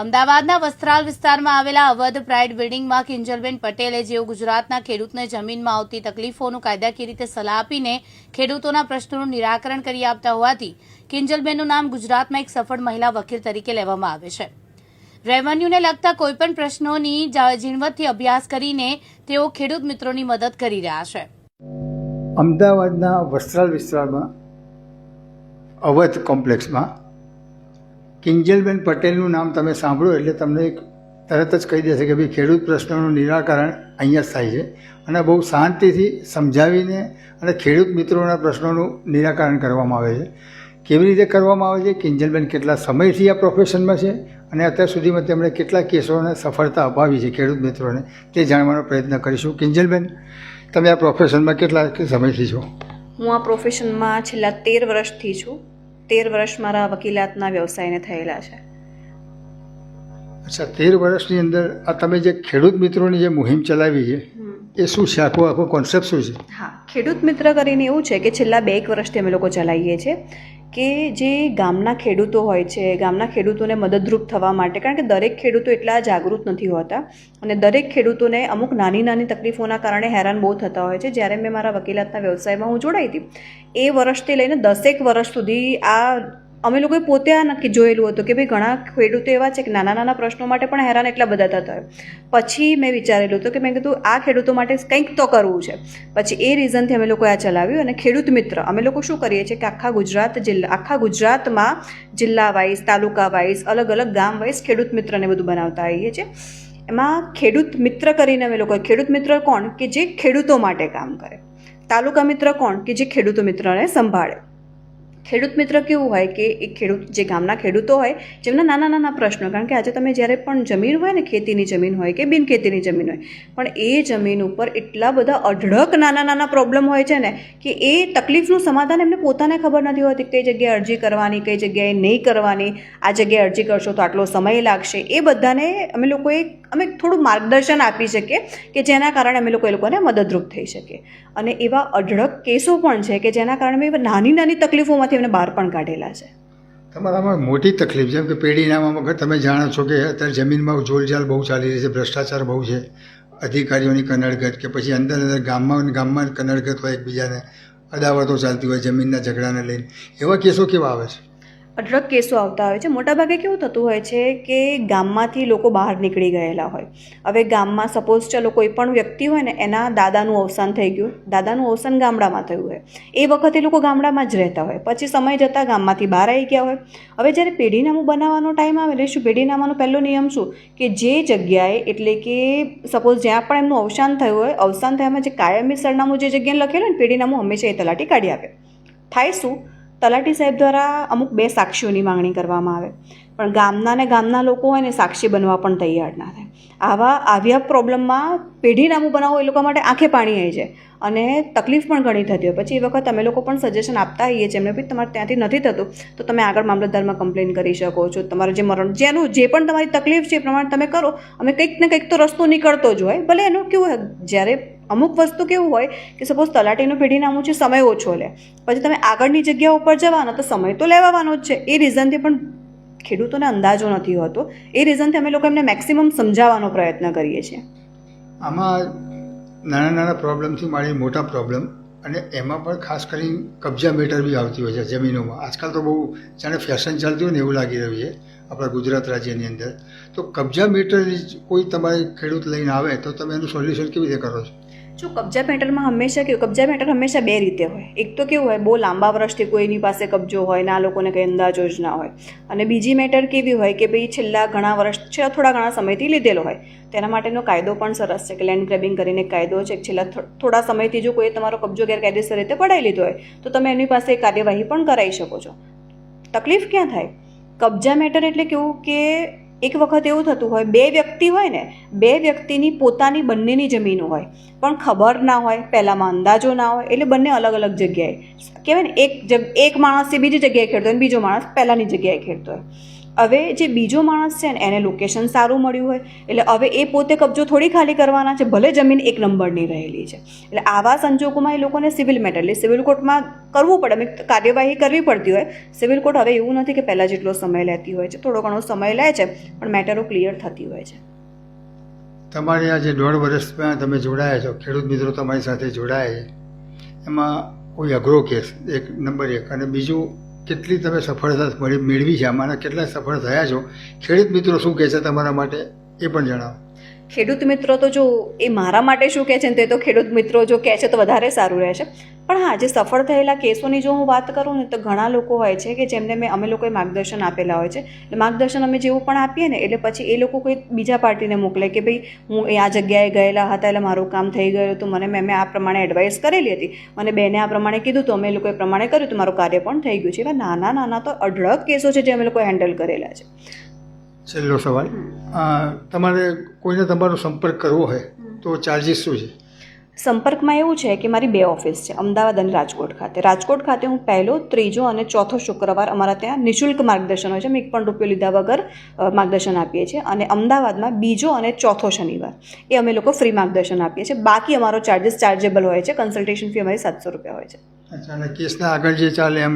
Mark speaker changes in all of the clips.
Speaker 1: અમદાવાદના વસ્ત્રાલ વિસ્તારમાં આવેલા અવધ પ્રાઇડ બિલ્ડિંગમાં કિંજલબેન પટેલે જેઓ ગુજરાતના ખેડૂતને જમીનમાં આવતી તકલીફોનું કાયદાકીય રીતે સલાહ આપીને ખેડૂતોના પ્રશ્નોનું નિરાકરણ કરી આપતા હોવાથી કિંજલબેનનું નામ ગુજરાતમાં એક સફળ મહિલા વકીલ તરીકે લેવામાં આવે છે. રેવન્યુને લગતા કોઈપણ પ્રશ્નોની ઝીણવટથી અભ્યાસ કરીને તેઓ ખેડૂત મિત્રોની મદદ કરી રહ્યા છે.
Speaker 2: અમદાવાદના વસ્ત્રાલ વિસ્તારમાં અવધ કોમ્પ્લેક્સમાં કિંજલબેન પટેલનું નામ તમે સાંભળો એટલે તમને એક તરત જ કહી દેશે કે ભાઈ ખેડૂત પ્રશ્નોનું નિરાકરણ અહીંયા જ થાય છે. અને બહુ શાંતિથી સમજાવીને અને ખેડૂત મિત્રોના પ્રશ્નોનું નિરાકરણ કરવામાં આવે છે. કેવી રીતે કરવામાં આવે છે કિંજલબેન કેટલા સમયથી આ પ્રોફેશનમાં છે અને અત્યાર સુધીમાં તેમણે કેટલા કેસોને સફળતા અપાવી છે ખેડૂત મિત્રોને તે જાણવાનો પ્રયત્ન કરીશું. કિંજલબેન, તમે આ પ્રોફેશનમાં કેટલા સમયથી છો?
Speaker 3: હું આ પ્રોફેશનમાં છેલ્લા તેર વર્ષથી છું. તેર વર્ષ મારા વકીલાતના વ્યવસાયને થયેલા છે.
Speaker 2: અચ્છા તેર વર્ષની અંદર આ તમે જે ખેડૂત મિત્રોની જે મુહિમ ચલાવી છે એ શું છે? આખો આખો કોન્સેપ્ટ શું છે?
Speaker 3: હા ખેડૂત મિત્ર કરીને એવું છે કે છેલ્લા બે એક વર્ષથી અમે લોકો ચલાવીએ છીએ. કે જે ગામના ખેડૂતો હોય છે, ગામના ખેડૂતોને મદદરૂપ થવા માટે, કારણ કે દરેક ખેડૂતો એટલા જાગૃત નથી હોતા. અને દરેક ખેડૂતોને અમુક નાની નાની તકલીફોના કારણે હેરાન બહુ થતા હોય છે. જ્યારે મેં મારા વકીલાતના વ્યવસાયમાં હું જોડાઈ હતી, એ વર્ષથી લઈને દસેક વર્ષ સુધી આ અમે લોકોએ પોતે આ નક્કી જોયેલું હતું કે ભાઈ ઘણા ખેડૂતો એવા છે કે નાના નાના પ્રશ્નો માટે પણ હેરાન એટલા બધા થતા હોય. પછી મેં વિચારેલું હતું કે મેં કીધું, આ ખેડૂતો માટે કંઈક તો કરવું છે. પછી એ રીઝનથી અમે લોકોએ આ ચલાવ્યું અને ખેડૂત મિત્ર, અમે લોકો શું કરીએ છીએ કે આખા ગુજરાત જિલ્લા, આખા ગુજરાતમાં જિલ્લા વાઇઝ તાલુકા વાઇઝ અલગ અલગ ગામ વાઇઝ ખેડૂત મિત્રને બધું બનાવતા આવીએ છીએ. એમાં ખેડૂત મિત્ર કરીને અમે લોકો ખેડૂત મિત્ર કોણ? કે જે ખેડૂતો માટે કામ કરે. તાલુકા મિત્ર કોણ? કે જે ખેડૂતો મિત્રને સંભાળે. ખેડૂત મિત્ર કેવું હોય કે એ ખેડૂત, જે ગામના ખેડૂતો હોય, જેમના નાના નાના પ્રશ્નો, કારણ કે આજે તમે જ્યારે પણ જમીન હોય ને, ખેતીની જમીન હોય કે બિન ખેતીની જમીન હોય, પણ એ જમીન ઉપર એટલા બધા અઢળક નાના નાના પ્રોબ્લેમ હોય છે ને, કે એ તકલીફનું સમાધાન એમને પોતાને ખબર નથી હોતી કઈ જગ્યાએ અરજી કરવાની, કઈ જગ્યાએ નહીં કરવાની, આ જગ્યાએ અરજી કરશો તો આટલો સમય લાગશે. એ બધાને અમે લોકોએ અમે થોડું માર્ગદર્શન આપી શકીએ કે જેના કારણે અમે લોકો એ લોકોને મદદરૂપ થઈ શકીએ. અને એવા અઢળક કેસો પણ છે કે જેના કારણે નાની નાની તકલીફોમાંથી એમને બહાર પણ કાઢેલા છે.
Speaker 2: તમારામાં મોટી તકલીફ, જેમ કે પેઢીનામાં વખત તમે જાણો છો કે અત્યારે જમીનમાં જોલજાલ બહુ ચાલી રહી છે, ભ્રષ્ટાચાર બહુ છે. અધિકારીઓની કનડગત કે પછી અંદર અંદર ગામમાં ગામમાં કનડગત હોય એકબીજાને, અદાવતો ચાલતી હોય જમીનના ઝઘડાને લઈને. એવા કેસો કેવા આવે છે?
Speaker 3: અઢળક કેસો આવતા હોય છે, મોટાભાગે કેવું થતું હોય છે કે ગામમાંથી લોકો બહાર નીકળી ગયેલા હોય. હવે ગામમાં સપોઝ ચલો કોઈ પણ વ્યક્તિ હોય ને, એના દાદાનું અવસાન થઈ ગયું. દાદાનું અવસાન ગામડામાં થયું હોય. એ વખતે લોકો ગામડામાં જ રહેતા હોય. પછી સમય જતાં ગામમાંથી બહાર આવી ગયા હોય. હવે જ્યારે પેઢીનામું બનાવવાનો ટાઈમ આવે એટલે શું પેઢીનામાનો પહેલો નિયમ શું? કે જે જગ્યાએ, એટલે કે સપોઝ જ્યાં પણ એમનું અવસાન થયું હોય, અવસાન થયામાં જે કાયમી સરનામું જે જગ્યાએ લખેલું ને, પેઢીનામું હંમેશા એ તલાટી કાઢી આપે. થાય શું? તલાટી સાહેબ દ્વારા અમુક બે સાક્ષીઓની માંગણી કરવામાં આવે. પણ ગામના ને ગામના લોકો હોય ને સાક્ષી બનવા પણ તૈયાર ના થાય. આવા આવ્યા પ્રોબ્લેમમાં પેઢીનામું બનાવો એ લોકો માટે આંખે પાણી આવી જાય. અને તકલીફ પણ ઘણી થતી હોય. પછી એ વખત અમે લોકો પણ સજેશન આપતા હોઈએ છીએ એમને ભાઈ તમારે ત્યાંથી નથી થતું, તો તમે આગળ મામલતદારમાં કમ્પ્લેન કરી શકો છો. તમારું જે મરણ, જેનું, જે પણ તમારી તકલીફ છે એ પ્રમાણે તમે કરો. અમે કંઈક ને કંઈક તો રસ્તો નીકળતો જ હોય. ભલે એનું કેવું જ્યારે અમુક વસ્તુ કેવું હોય કે સપોઝ તલાટીનું પેઢીનામું છે, સમય ઓછો લે. પછી તમે આગળની જગ્યા ઉપર જવાના, તો સમય તો લેવાનો જ છે. એ રીઝનથી પણ ખેડૂતોને અંદાજો નથી હોતો. એ રીઝનથી અમે લોકો એમને મેક્સિમમ સમજાવવાનો પ્રયત્ન કરીએ છીએ.
Speaker 2: આમાં નાના નાના પ્રોબ્લેમથી મારી મોટા પ્રોબ્લેમ અને એમાં પણ ખાસ કરીને કબજા મેટર બી આવતી હોય છે જમીનોમાં. આજકાલ તો બહુ જાણે ફેશન ચાલતી હોય ને એવું લાગી રહ્યું છે આપણા ગુજરાત રાજ્યની અંદર. તો કબજા મેટર કોઈ તમારે ખેડૂત લઈને આવે તો તમે એનું સોલ્યુશન કેવી રીતે કરો છો?
Speaker 3: જો કબજા મેટરમાં હંમેશા કેવું, કબજા મેટર હંમેશા બે રીતે હોય. એક તો કેવું હોય, બહુ લાંબા વર્ષથી કોઈની પાસે કબજો હોય ને આ લોકોને કંઈ અંદાજો જ ના હોય. અને બીજી મેટર કેવી હોય કે ભાઈ છેલ્લા ઘણા વર્ષ છે થોડા ઘણા સમયથી લીધેલો હોય. તેના માટેનો કાયદો પણ સરસ છે કે લેન્ડ ગ્રેબિંગ કરીને કાયદો છે છેલ્લા થોડા સમયથી જો કોઈ તમારો કબજો ગેરકાયદેસર રીતે પડાવી લીધો હોય, તો તમે એની પાસે કાર્યવાહી પણ કરાવી શકો છો. તકલીફ ક્યાં થાય? કબજા મેટર એટલે કેવું કે એક વખત એવું થતું હોય, બે વ્યક્તિ હોય ને, બે વ્યક્તિની પોતાની બંનેની જમીનો હોય. પણ ખબર ના હોય, પહેલાંમાં અંદાજો ના હોય, એટલે બંને અલગ અલગ જગ્યાએ. કહેવાય ને, એક જગ, એક માણસ બીજી જગ્યાએ ખેડતો હોય બીજો માણસ પહેલાંની જગ્યાએ ખેડતો હોય. હવે જે બીજો માણસ છે ને, એને લોકેશન સારું મળ્યું હોય, એટલે હવે એ પોતે કબજો થોડી ખાલી કરવાના છે, ભલે જમીન એક નંબરની રહેલી છે. એટલે આવા સંજોગોમાં એ લોકોને સિવિલ મેટર એટલે સિવિલ કોર્ટમાં કરવું પડે અમે કાર્યવાહી કરવી પડતી હોય. સિવિલ કોર્ટ હવે એવું નથી કે પહેલાં જેટલો સમય લેતી હોય છે, થોડો ઘણો સમય લે છે, પણ મેટરો ક્લિયર થતી હોય છે.
Speaker 2: તમારે આ જે દોઢ વર્ષમાં તમે જોડાયા છો, ખેડૂત મિત્રો તમારી સાથે જોડાયા છે, એમાં કોઈ અઘરો કેસ, એક નંબર એક. અને બીજું કેટલી તમે સફળતા મળી મેળવી છે, આમાંના કેટલા સફળ થયા છો? ખેડૂત મિત્રો શું કહે છે તમારા માટે? એ પણ જણાવો.
Speaker 3: ખેડૂત મિત્રો તો જો એ મારા માટે શું કહે છે ને, તે તો ખેડૂત મિત્રો જો કહે છે તો વધારે સારું રહેશે પણ હા, જે સફળ થયેલા કેસોની જો હું વાત કરું ને, તો ઘણા લોકો હોય છે કે જેમને મેં, અમે લોકોએ માર્ગદર્શન આપેલા હોય છે. એટલે માર્ગદર્શન અમે જેવું પણ આપીએ ને, એટલે પછી એ લોકો કોઈ બીજા પાર્ટીને મોકલે કે ભાઈ, હું એ આ જગ્યાએ ગયેલા હતા એટલે મારું કામ થઈ ગયું હતું, મને મેં આ પ્રમાણે એડવાઇસ કરેલી હતી. મને બેને આ પ્રમાણે કીધું તો અમે લોકોએ પ્રમાણે કર્યું તો મારું કાર્ય પણ થઈ ગયું છે. એવા નાના નાના તો અઢળક કેસો છે જે અમે લોકોએ હેન્ડલ કરેલા છે.
Speaker 2: છેલ્લો સવાલ. તમારે કોઈને તમારો સંપર્ક કરવો હોય તો ચાર્જિસ શું છે?
Speaker 3: સંપર્કમાં એવું છે કે મારી બે ઓફિસ છે અમદાવાદ અને રાજકોટ ખાતે. રાજકોટ ખાતે હું પહેલો ત્રીજો અને ચોથો શુક્રવાર અમારા ત્યાં નિઃશુલ્ક માર્ગદર્શન હોય છે. અમે એક પણ રૂપિયો લીધા વગર માર્ગદર્શન આપીએ છીએ. અને અમદાવાદમાં બીજો અને ચોથો શનિવાર. એ અમે લોકો ફ્રી માર્ગદર્શન આપીએ છીએ. બાકી અમારો ચાર્જિસ ચાર્જેબલ હોય છે. કન્સલ્ટેશન ફી અમારી સાતસો રૂપિયા હોય છે.
Speaker 2: અચ્છા અને કેસના આગળ જે ચાલે એમ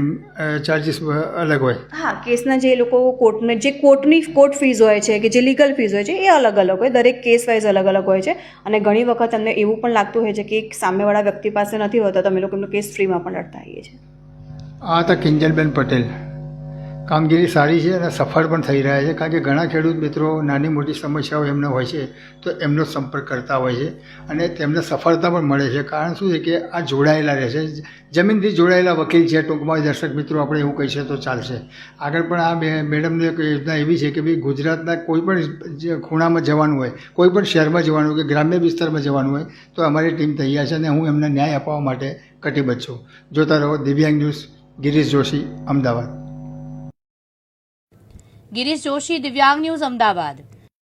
Speaker 2: ચાર્જિસ અલગ હોય.
Speaker 3: હા કેસના જે લોકો કોર્ટને જે કોર્ટની કોર્ટ ફીઝ હોય છે કે જે લીગલ ફીઝ હોય છે એ અલગ અલગ હોય. દરેક કેસ વાઇઝ અલગ અલગ હોય છે. અને ઘણી વખત અમને એવું પણ લાગતું હોય છે કે એક સામેવાળા વ્યક્તિ પાસે નથી હોતા તો અમે લોકો એમનો કેસ ફ્રીમાં પણ લડતા આવીએ છીએ.
Speaker 2: આ હતા કિંજલબેન પટેલ. કામગીરી સારી છે અને સફળ પણ થઈ રહ્યા છે. કારણ કે ઘણા ખેડૂત મિત્રો નાની મોટી સમસ્યાઓ એમને હોય છે, તો એમનો સંપર્ક કરતા હોય છે અને તેમને સફળતા પણ મળે છે. કારણ શું છે કે આ જોડાયેલા રહે છે. જમીનથી જોડાયેલા વકીલ છે, ટૂંકમાં દર્શક મિત્રો આપણે એવું કહીએ તો ચાલશે. આગળ પણ આ મેડમની એક યોજના એવી છે કે ભાઈ ગુજરાતના કોઈ પણ ખૂણામાં જવાનું હોય, કોઈ પણ શહેરમાં જવાનું હોય કે ગ્રામ્ય વિસ્તારમાં જવાનું હોય, તો અમારી ટીમ તૈયાર છે અને હું એમને ન્યાય અપાવવા માટે કટિબદ્ધ છું. જોતા રહો દિવ્યાંગ ન્યૂઝ ગિરીશ જોશી, અમદાવાદ.
Speaker 1: ગિરીશ જોશી દિવ્યાંગ ન્યૂઝ અમદાવાદ.